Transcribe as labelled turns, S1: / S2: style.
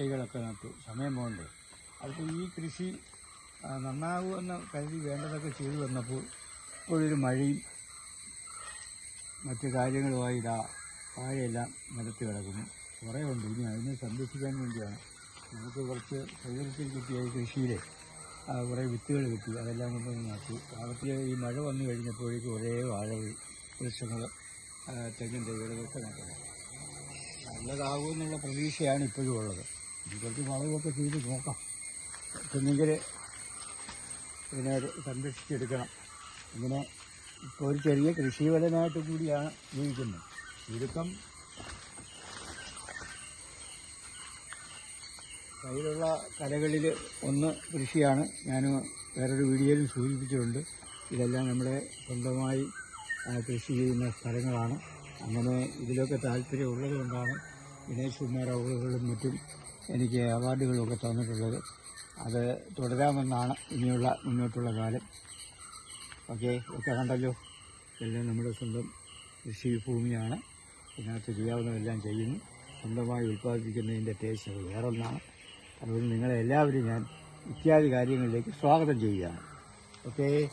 S1: തൈകളൊക്കെ നട്ടു. സമയം പോകണ്ടേ. അപ്പോൾ ഈ കൃഷി നന്നാകുമെന്ന് കരുതി വേണ്ടതൊക്കെ ചെയ്തു വന്നപ്പോൾ ഇപ്പോഴൊരു മഴയും മറ്റു കാര്യങ്ങളുമായി ഇതാ താഴെയെല്ലാം നിരത്തി കിടക്കുന്നു. കുറേ ഉണ്ട്. ഇനി അതിനെ സംരക്ഷിക്കാൻ വേണ്ടിയാണ്. നമുക്ക് കുറച്ച് സൗകര്യത്തിൽ കിട്ടിയ കൃഷിയിലെ കുറേ വിത്തുകൾ കിട്ടി. അതെല്ലാം കൊണ്ടൊന്ന് നട്ടു. പാകത്തിൽ ഈ മഴ വന്നു കഴിഞ്ഞപ്പോഴേക്കും ഒരേ വാഴ വൃക്ഷങ്ങൾ തെങ്ങിൻ നട്ടത് നല്ലതാകുമെന്നുള്ള പ്രതീക്ഷയാണ് ഇപ്പോഴും ഉള്ളത്. കുറച്ച് വളവൊക്കെ ചെയ്ത് നോക്കാം. എന്നെങ്കിൽ ഇതിനെ സംരക്ഷിച്ചെടുക്കണം. ഇങ്ങനെ ഇപ്പോൾ ഒരു ചെറിയ കൃഷിവലനായിട്ട് കൂടിയാണ് ജീവിക്കുന്നത്. ചുരുക്കം കയ്യിലുള്ള കലകളിൽ ഒന്ന് കൃഷിയാണ്. ഞാൻ വേറൊരു വീഡിയോയിൽ സൂചിപ്പിച്ചിട്ടുണ്ട്. ഇതെല്ലാം നമ്മുടെ സ്വന്തമായി കൃഷി ചെയ്യുന്ന സ്ഥലങ്ങളാണ്. അങ്ങനെ ഇതിലൊക്കെ താല്പര്യം ഉള്ളത് കൊണ്ടാണ് ദിനേശ് കുമാർ അവാർഡുകളും മറ്റും എനിക്ക് അവാർഡുകളൊക്കെ തന്നിട്ടുള്ളത്. അത് തുടരാമെന്നാണ് ഇനിയുള്ള മുന്നോട്ടുള്ള കാലം. ഓക്കെ ഒക്കെ കണ്ടല്ലോ. എല്ലാം നമ്മുടെ സ്വന്തം കൃഷി ഭൂമിയാണ് ഇതിനകത്ത് ചെയ്യാവുന്നതെല്ലാം ചെയ്യുന്നു. സ്വന്തമായി ഉൽപ്പാദിപ്പിക്കുന്നതിന്റെ ടേസ്റ്റ് അത് വേറൊന്നാണ്. അതുകൊണ്ട് നിങ്ങളെല്ലാവരും ഞാൻ ഇത്യാദി കാര്യങ്ങളിലേക്ക് സ്വാഗതം ചെയ്യുകയാണ്. ഓക്കേ